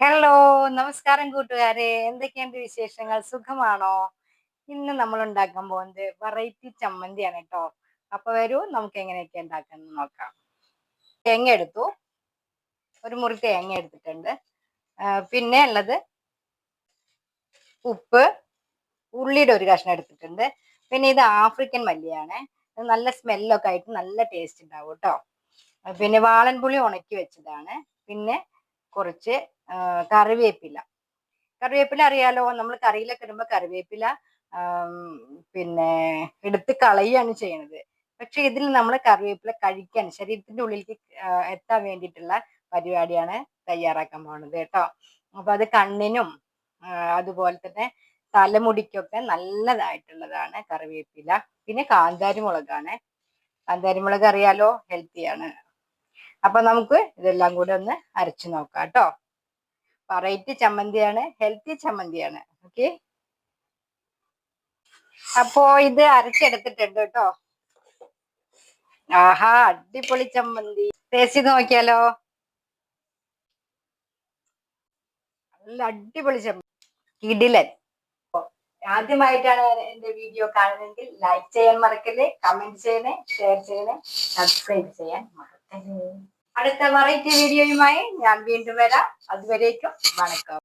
Hello നമസ്കാരം കൂട്ടുകാരെ. എന്തൊക്കെയുണ്ട് വിശേഷങ്ങൾ? സുഖമാണോ? ഇന്ന് നമ്മൾ ഉണ്ടാക്കാൻ പോകുന്നത് വെറൈറ്റി ചമ്മന്തിയാണ് കേട്ടോ. അപ്പൊ വരൂ നമുക്ക് എങ്ങനെയൊക്കെ ഉണ്ടാക്കാന്ന് നോക്കാം. തേങ്ങ എടുത്തു. ഒരു മുറി തേങ്ങ എടുത്തിട്ടുണ്ട്. പിന്നെ ഉള്ളത് ഉപ്പ്. ഉള്ളിയുടെ ഒരു കഷ്ണം എടുത്തിട്ടുണ്ട്. പിന്നെ ഇത് ആഫ്രിക്കൻ മല്ലിയാണ്. നല്ല സ്മെല്ലൊക്കെ ആയിട്ട് നല്ല ടേസ്റ്റ് ഉണ്ടാവും കേട്ടോ. പിന്നെ വാളൻപുളി ഉണക്കി വെച്ചതാണ്. പിന്നെ കുറച്ച് കറിവേപ്പില. കറിവേപ്പില അറിയാലോ? നമ്മൾ കറിയിലൊക്കെ ഇടുമ്പോൾ കറിവേപ്പില പിന്നെ എടുത്ത് കളയുകയാണ് ചെയ്യണത്. പക്ഷെ ഇതിൽ നമ്മൾ കറിവേപ്പില കഴിക്കാൻ ശരീരത്തിന്റെ ഉള്ളിലേക്ക് എത്താൻ വേണ്ടിയിട്ടുള്ള പരിപാടിയാണ് തയ്യാറാക്കാൻ പോകുന്നത് കേട്ടോ. അപ്പൊ അത് കണ്ണിനും അതുപോലെ തന്നെ തലമുടിക്കൊക്കെ നല്ലതായിട്ടുള്ളതാണ് കറിവേപ്പില. പിന്നെ കാന്താരി മുളകാണ് കാന്താരി മുളക് അറിയാലോ? ഹെൽത്തിയാണ്. അപ്പൊ നമുക്ക് ഇതെല്ലാം കൂടെ ഒന്ന് അരച്ചു നോക്കാം കേട്ടോ. വെറൈറ്റി ചമ്മന്തിയാണ് ഹെൽത്തി ചമ്മന്തിയാണ്. ഓക്കെ. അപ്പോ ഇത് അരച്ചെടുത്തിട്ടുണ്ട് കേട്ടോ. ആഹാ അടിപൊളി ചമ്മന്തി. ടേസ്റ്റ് നോക്കിയാലോ? നല്ല അടിപൊളി ചമ്മന്തി കിടിലൻ. ആദ്യമായിട്ടാണ് എന്റെ വീഡിയോ കാണുന്നതെങ്കിൽ ലൈക്ക് ചെയ്യാൻ മറക്കല്ലേ കമന്റ് ചെയ്യണേ ഷെയർ ചെയ്യണേ സബ്സ്ക്രൈബ് ചെയ്യാൻ മറക്കല്ലേ. അടുത്ത വെറൈറ്റി വീഡിയോയുമായി ഞാൻ വീണ്ടും വരാം. അതുവരേക്കും വണക്കം.